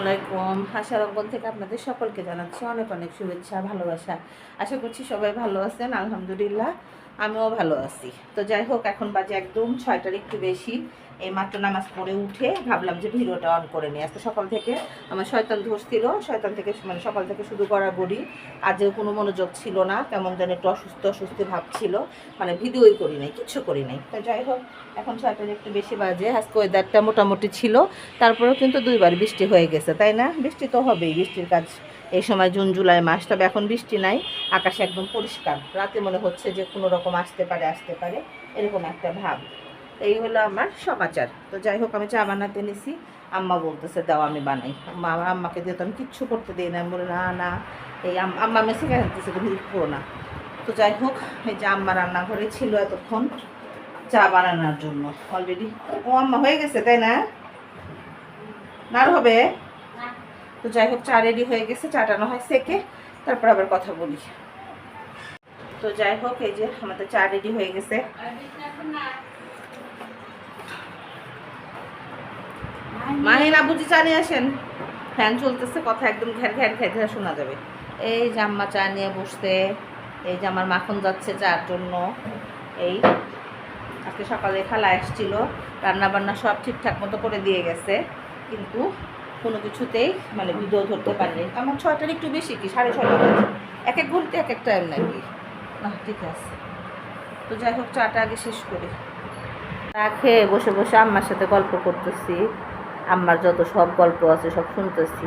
আলাইকুম। হাসার অঙ্গন থেকে আপনাদের সকলকে জানাচ্ছি অনেক অনেক শুভেচ্ছা, ভালোবাসা। আশা করছি সবাই ভালো আছেন, আলহামদুলিল্লাহ। আমিও ভালো আছি। তো যাই হোক, এখন বাজে একদম ছয়টার একটু বেশি। এই মাত্র নামাজ পড়ে উঠে ভাবলাম যে ভিডিওটা অন করে নিই। আজকে সকাল থেকে আমার শয়তান ধরছিল শয়তান থেকে মানে সকাল থেকে শুধু গড়াগড়ি আজও কোনো মনোযোগ ছিল না তেমন যেন একটু অসুস্থ অসুস্থ ভাব ছিল। মানে ভিডিওই করি নাই কিচ্ছু করি নাই। তো যাই হোক, এখন ছয়টার একটু বেশি বাজে। আজকে ওয়েদারটা মোটামুটি ছিল, তারপরেও কিন্তু দুইবার বৃষ্টি হয়ে গেছে, তাই না? বৃষ্টি তো হবেই, বৃষ্টির কাজ এই সময় জুন, জুলাই মাস, তবে এখন বৃষ্টি নাই, আকাশ একদম পরিষ্কার। রাতে মনে হচ্ছে যে কোনো রকম আসতে পারে আসতে পারে, এরকম একটা ভাব। এই হলো আমার সমাচার। তো যাই হোক, আমি চা বানাতে নিছি। আম্মা বলতেছে, দাও, আমি বানাই। আমার আম্মাকে দিয়ে তো আমি কিচ্ছু করতে দিই না। বলি, না না, এই আম- আম্মা মেসে গেছে তুমি করো না। তো যাই হোক, এই যে আম্মা রান্নাঘরে ছিল এতক্ষণ চা বানানোর জন্য। অলরেডি ও আম্মা হয়ে গেছে, তাই না? না আর হবে? তো যাই হোক, চা রেডি হয়ে গেছে চাটা না হয় সেকে, তারপর আবার কথা বলি। তো যাই হোক, এই যে আমাদের চা রেডি হয়ে গেছে। মাহিন আবুজি চা নিয়ে আসেন। ফ্যান চলতেছে, কথা একদম ঘ্যার ঘ্যার ঘ্যার ঘ্যার শোনা যাবে। এই যে আম্মা চা নিয়ে বসতে এই যে আমার মাখন যাচ্ছে চার জন্য। এই, আজকে সকালে খালা এসেছিল রান্না বান্না সব ঠিকঠাক মতো করে দিয়ে গেছে, কিন্তু কোনো কিছুতেই মানে ভিডিও ধরতে পারিনি। আমার ছয়টার একটু বেশি কি? সাড়ে বাজে। এক এক ঘণ্টা এক এক টাইম নাকি না ঠিক আছে। তো যাই হোক, চাটা আগে শেষ করি। চা খেয়ে বসে বসে আম্মার সাথে গল্প করতেছি। আম্মার যত সব গল্প আছে, সব শুনতেছি।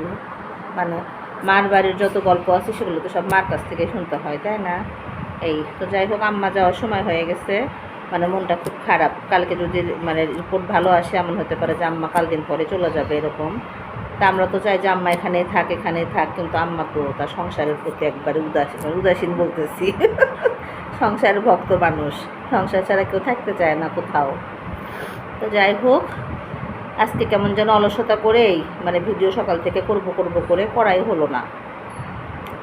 মানে মার বাড়ির যত গল্প আছে, সেগুলো তো সব মার কাছ থেকে শুনতে হয়, তাই না? এই, তো যাই হোক, আম্মা যাওয়ার সময় হয়ে গেছে। মানে মনটা খুব খারাপ। কালকে যদি মানে রিপোর্ট ভালো আসে, এমন হতে পারে যে আম্মা কাল দিন পরে চলে যাবে, এরকম। তা আমরা তো চাই যে আম্মা এখানেই থাক এখানেই থাক, কিন্তু আম্মা তো তার সংসারের প্রতি একবারে উদাসীন মানে উদাসীন বলতেছি। সংসারের ভক্ত মানুষ, সংসার ছাড়া কেউ থাকতে চায় না কোথাও। তো যাই হোক, আজকে কেমন যেন অলসতা করেই মানে ভিডিও সকাল থেকে করব করব করে করাই হলো না।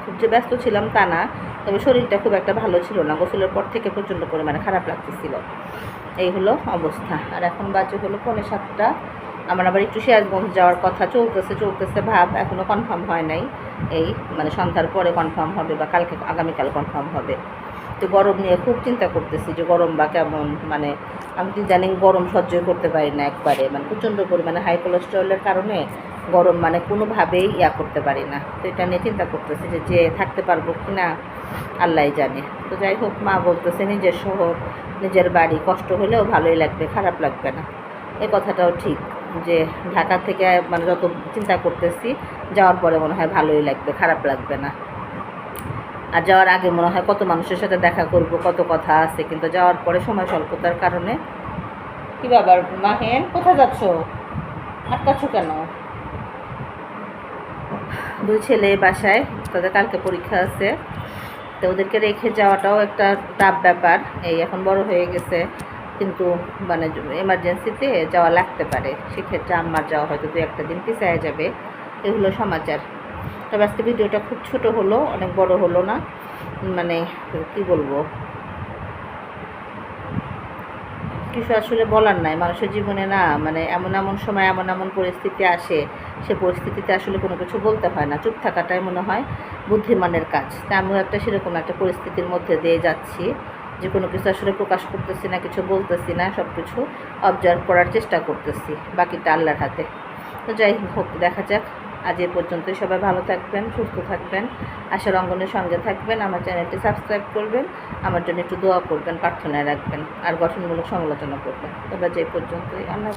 খুব যে ব্যস্ত ছিলাম তা না, তবে শরীরটা খুব একটা ভালো ছিল না, গোসলের পর থেকে প্রচণ্ড পরিমাণে খারাপ লাগতেছিল। এই হলো অবস্থা। আর এখন বাজে হলো পৌনে সাতটা। আমার আবার একটু সিরাজগঞ্জ যাওয়ার কথা চলতেছে চলতেছে ভাব এখনও কনফার্ম হয় নাই। এই মানে সন্ধ্যার পরে কনফার্ম হবে বা কালকে, আগামীকাল কনফার্ম হবে। তো গরম নিয়ে খুব চিন্তা করতেছি যে গরম বা কেমন মানে আমি তো জানি গরম সহ্য করতে পারি না একবারে মানে প্রচণ্ড পরিমাণে হাই কোলেস্টেরলের কারণে গরম মানে কোনোভাবেই ইয়া করতে পারি না। তো এটা নিয়ে চিন্তা করতেছি যে যে থাকতে পারব কি না আল্লাহ জানে। তো যাই হোক, মা বলতেছে নিজের শহর, নিজের বাড়ি, কষ্ট হলেও ভালোই লাগবে, খারাপ লাগবে না। এ কথাটাও ঠিক। যে ঢাকা থেকে মানে যত চিন্তা করতেছি, যাওয়ার পরে মনে হয় ভালোই লাগবে, খারাপ লাগবে না। আর যাওয়ার আগে মনে হয় কত মানুষের সাথে দেখা করব, কত কথা আছে, কিন্তু যাওয়ার পরে সময় স্বল্পতার কারণে কি বাবার মাহেন, কোথায় যাচ্ছ? আটকাচ্ছ কেন? দুই ছেলে বাসায়, তাদের কালকে পরীক্ষা আছে। তো ওদেরকে রেখে যাওয়াটাও একটা টাফ ব্যাপার। এই এখন বড় হয়ে গেছে। কিন্তু মানে এমার্জেন্সিতে যাওয়া লাগতে পারে। সেক্ষেত্রে আম্মার যাওয়া হয়তো দু একটা দিন পিছায় যাবে। এগুলো সমাচার। তবে আজকে ভিডিওটা খুব ছোট হলো, অনেক বড় হলো না। মানে কি বলব? কিছু আসলে বলার নাই। মানুষের জীবনে না মানে এমন এমন সময় এমন এমন পরিস্থিতি আসে, সে পরিস্থিতিতে আসলে কোনো কিছু বলতে হয় না। চুপ থাকাটাই মনে হয় বুদ্ধিমানের কাজ। তা আমিও একটা সেরকম একটা পরিস্থিতির মধ্যে দিয়ে যাচ্ছি। যে কোনো কিছু আসলে প্রকাশ করতেছি না, কিছু বলতেছি না সব কিছু অবজার্ভ করার চেষ্টা করতেছি, বাকিটা আল্লাহর হাতে। তো যাই হোক, দেখা যাক। আজ এ পর্যন্তই সবাই ভালো থাকবেন, সুস্থ থাকবেন। আশার অঙ্গনের সঙ্গে থাকবেন, আমার চ্যানেলটি সাবস্ক্রাইব করবেন, আমার জন্য একটু দোয়া করবেন, প্রার্থনায় রাখবেন, আর গঠনমূলক সমালোচনা করবেন। এবার যে পর্যন্তই, আল্লাহ